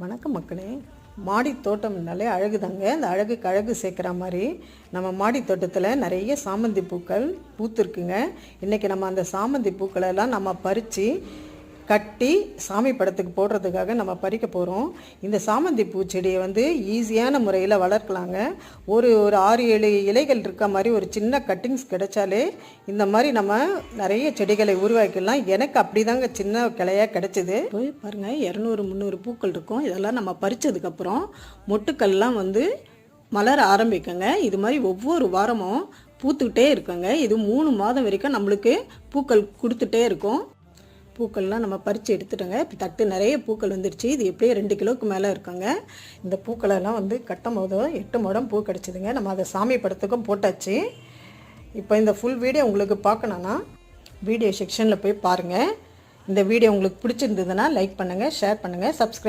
வணக்கம் மக்களே. மாடி தோட்டம்னாலே அழகு தாங்க அந்த அழகுக்கு அழகு சேர்க்குற மாதிரி நம்ம மாடி தோட்டத்தில் நிறைய சாமந்தி பூக்கள் பூத்துருக்குங்க. இன்றைக்கி நம்ம அந்த சாமந்தி பூக்களெல்லாம் நம்ம பறித்து கட்டி சாமி படத்துக்கு போடுறதுக்காக நம்ம பறிக்க போகிறோம் இந்த சாமந்தி பூச்செடியை வந்து ஈஸியான முறையில் வளர்க்கலாங்க. ஒரு ஒரு ஆறு ஏழு இலைகள் இருக்க மாதிரி ஒரு சின்ன கட்டிங்ஸ் கிடைச்சாலே இந்த மாதிரி நம்ம நிறைய செடிகளை உருவாக்கிடலாம். எனக்கு அப்படி தாங்க சின்ன கிளையாக கிடைச்சிது. போய் பாருங்கள் இரநூறு முந்நூறு பூக்கள் இருக்கும். இதெல்லாம் நம்ம பறிச்சதுக்கப்புறம் மொட்டுக்கள்லாம் வந்து மலர ஆரம்பிக்குங்க. இது மாதிரி ஒவ்வொரு வாரமும் பூத்துக்கிட்டே இருக்குங்க. இது மூணு மாதம் வரைக்கும் நம்மளுக்கு பூக்கள் கொடுத்துட்டே இருக்கும். பூக்கள்லாம் நம்ம பறித்து எடுத்துட்டோங்க. இப்போ தட்டு நிறைய பூக்கள் வந்துடுச்சு இது எப்படியும் ரெண்டு கிலோவுக்கு மேலே இருக்குங்க. இந்த பூக்களெல்லாம் வந்து கட்டும் போது எட்டு முடம் பூ கிடச்சிதுங்க. நம்ம அதை சாமி படத்துக்கும் போட்டாச்சு. இப்போ இந்த ஃபுல் வீடியோ உங்களுக்கு பார்க்கணுன்னா வீடியோ செக்ஷனில் போய் பாருங்கள் இந்த வீடியோ உங்களுக்கு பிடிச்சிருந்ததுன்னா லைக் பண்ணுங்கள் ஷேர் பண்ணுங்கள் சப்ஸ்கிரைப்